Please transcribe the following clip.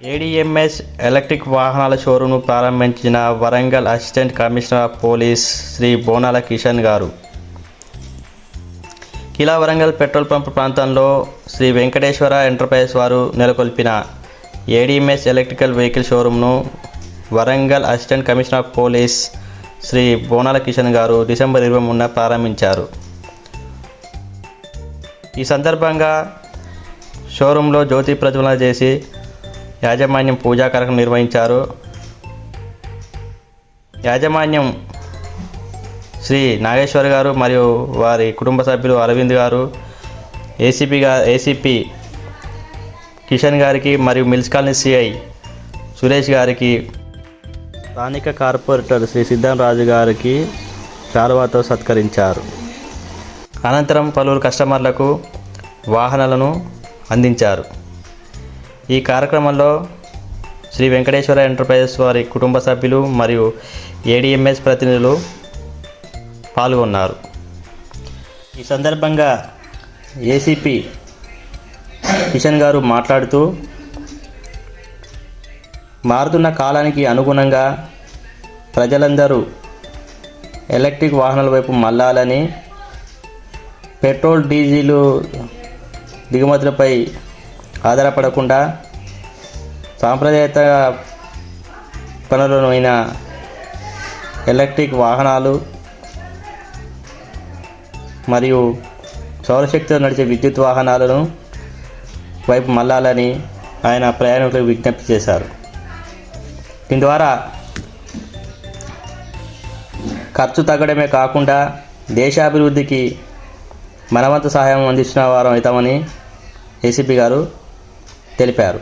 ADMS electric వాహనాల షోరూమ్ను ప్రారంభించిన Warangal assistant commissioner of police Shri Bonala Kishan garu. Qila Warangal petrol pump ప్రాంతంలో Shri Venkateswara enterprises వారు నెలకొల్పిన ADMS electrical vehicle షోరూమ్ను Warangal assistant commissioner of police Shri Bonala Kishan garu December ఇరవై మూడున ప్రారంభించారు. ఈ సందర్భంగా షోరూంలో జ్యోతి ప్రజ్వలన చేసి యాజమాన్యం పూజా కార్యక్రమం నిర్వహించారు. యాజమాన్యం శ్రీ నాగేశ్వర్ గారు మరియు వారి కుటుంబ సభ్యులు అరవింద్ గారు ఏసీపీ గా ఏసీపీ కిషన్ గారికి మరియు మిల్స్ కాలనీ సిఐ సురేష్ గారికి స్థానిక కార్పొరేటర్ శ్రీ సిద్ధంరాజు గారికి చారువాతో సత్కరించారు. అనంతరం పలువురు కస్టమర్లకు వాహనాలను అందించారు. ఈ కార్యక్రమంలో శ్రీ వెంకటేశ్వర ఎంటర్ప్రైజెస్ వారి కుటుంబ సభ్యులు మరియు ఏడిఎంఎస్ ప్రతినిధులు పాల్గొన్నారు. ఈ సందర్భంగా ఏసీపీ కిషన్ గారు మాట్లాడుతూ మారుతున్న కాలానికి అనుగుణంగా ప్రజలందరూ ఎలక్ట్రిక్ వాహనాల వైపు మళ్ళాలని పెట్రోల్ డీజిల్ దిగుమతులపై ఆధారపడకుండా సాంప్రదాయత పనులైన ఎలక్ట్రిక్ వాహనాలు మరియు సౌరశక్తితో నడిచే విద్యుత్ వాహనాలను వైపు మళ్ళాలని ఆయన ప్రయాణికులకు విజ్ఞప్తి చేశారు. దీని ద్వారా ఖర్చు తగ్గడమే కాకుండా దేశాభివృద్ధికి మనవంతు సహాయం అందిస్తున్న వారం అవుతామని ఏసీపీ గారు తెలిపారు